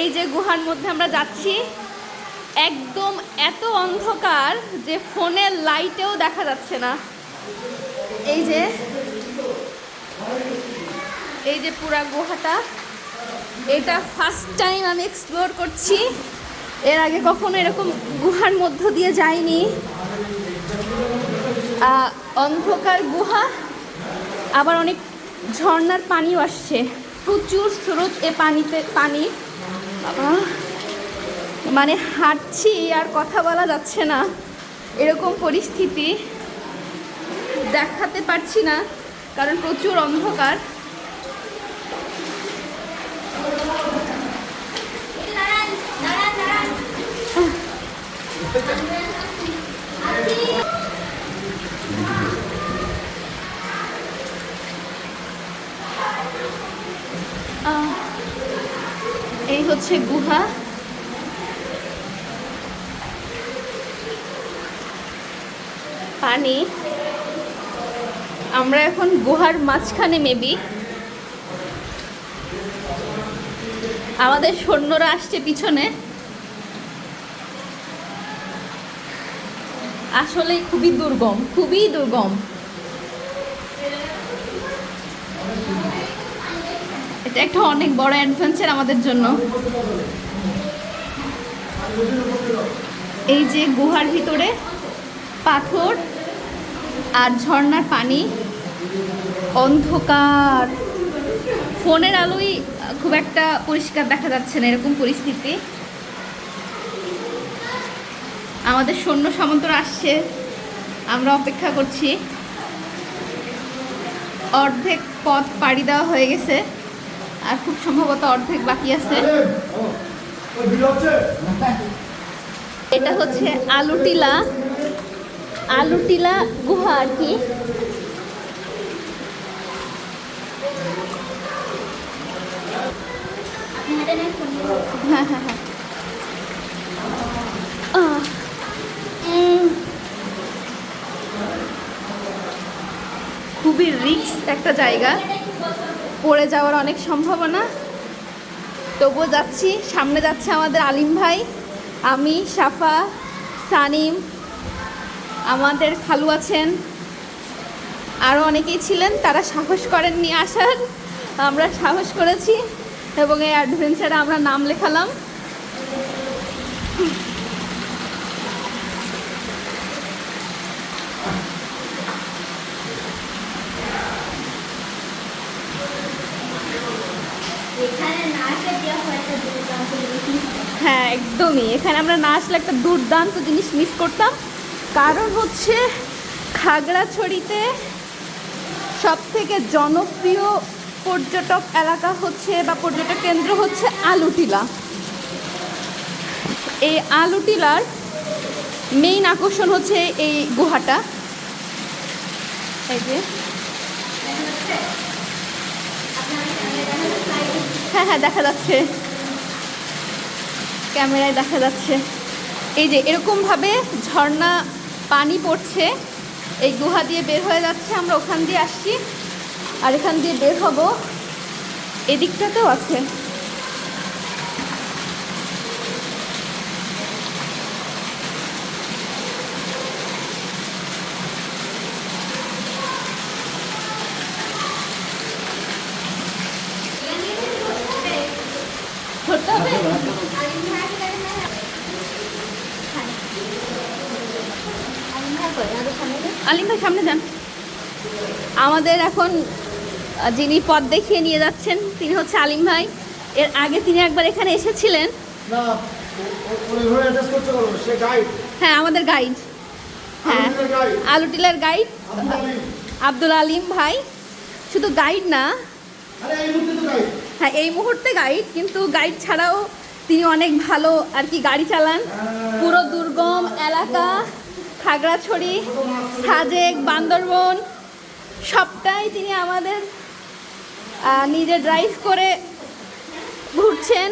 এই যে গুহার মধ্যে আমরা যাচ্ছি, একদম এত অন্ধকার যে ফোনের লাইটেও দেখা যাচ্ছে না। এই যে এই যে পুরা গুহাটা, এটা ফার্স্ট টাইম আমি এক্সপ্লোর করছি। এর আগে কখনো এরকম গুহার মধ্য দিয়ে যাইনি। অন্ধকার গুহা, আবার অনেক ঝর্নার পানিও আসছে। প্রচুর স্রোত এ পানিতে, পানি। বাবা। মানে হাঁটছি, আর কথা বলা যাচ্ছে না। এরকম পরিস্থিতি দেখাতে পারছি না, কারণ প্রচুর অন্ধকার। এই হচ্ছে গুহা। পানি। আমরা এখন গুহার মাঝখানে মেবি। আমাদের সৈন্যরা আসছে পিছনে। আসলে খুবই দুর্গম খুবই দুর্গম। এটা একটা অনেক বড় অ্যাডভেঞ্চার আমাদের জন্য। এই যে গুহার ভিতরে পাথর আর ঝর্ণার পানি, অন্ধকার। ফোনের আলোই খুব একটা পরিষ্কার দেখা যাচ্ছে না এরকম পরিস্থিতি। আমাদের সৈন্য সামন্তরা আসছে। আমরা অপেক্ষা করছি। অর্ধেক পথ পাড়ি দেওয়া হয়ে গেছে। আর খুব সম্ভবত অর্ধেক বাকি আছে। এটা হচ্ছে আলুটিলা আলুটিলা গুহা আর কি। হ্যাঁ হ্যাঁ হ্যাঁ খুবই রিস্ক একটা জায়গা। পড়ে যাওয়ার অনেক সম্ভাবনা। তবুও যাচ্ছি, সামনে যাচ্ছে আমাদের আলিম ভাই, আমি সাফা সানিম, আমাদের খালু আছেন আরও অনেকেই ছিলেন, তারা সাহস করেননি আসার। আমরা সাহস করেছি এবং এই অ্যাডভেঞ্চারে আমরা নাম লেখালাম। হয়, একদমই। এখানে আমরা না আসলে একটা দুর্দান্ত জিনিস মিস করতাম। কারণ হচ্ছে খাগড়াছড়িতে সব থেকে জনপ্রিয় পর্যটক এলাকা হচ্ছে বা পর্যটক কেন্দ্র হচ্ছে আলুটিলা। এই আলুটিলার মেইন আকর্ষণ হচ্ছে এই গুহাটা। এই যে। হ্যাঁ হ্যাঁ দেখা যাচ্ছে। ক্যামেরায় দেখা যাচ্ছে। এই যে এরকমভাবে ঝর্ণা পানি পড়ছে, এই গুহা দিয়ে বের হয়ে যাচ্ছে আমরা, ওখান দিয়ে আসছি আর এখান দিয়ে বের হব। এদিকটাতেও আছে। ধরতে আলিম ভাই সামনে যান। আমাদের এখন যিনি পথ দেখিয়ে নিয়ে যাচ্ছেন তিনি হচ্ছে আলিম ভাই। এর আগে তিনি একবার এখানে এসেছিলেন। হ্যাঁ আমাদের গাইড হ্যাঁ। আলুটিলার গাইড আব্দুল আলিম। ভাই। শুধু গাইড না। হ্যাঁ এই মুহূর্তে গাইড কিন্তু গাইড ছাড়াও তিনি অনেক ভালো আর কি গাড়ি চালান। পুরো দুর্গম এলাকা। খাগড়াছড়ি, সাজেক, বান্দরবন, সবটাই তিনি আমাদের নিজে ড্রাইভ করে ঘুরছেন।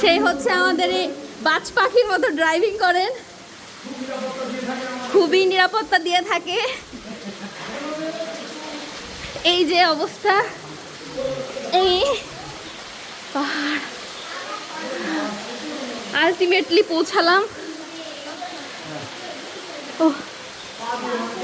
সেই হচ্ছে আমাদের এই বাজ পাখির মতো ড্রাইভিং করেন। খুবই নিরাপত্তা দিয়ে থাকে। এই যে অবস্থা, এই পাহাড়। আলটিমেটলি পৌঁছালাম।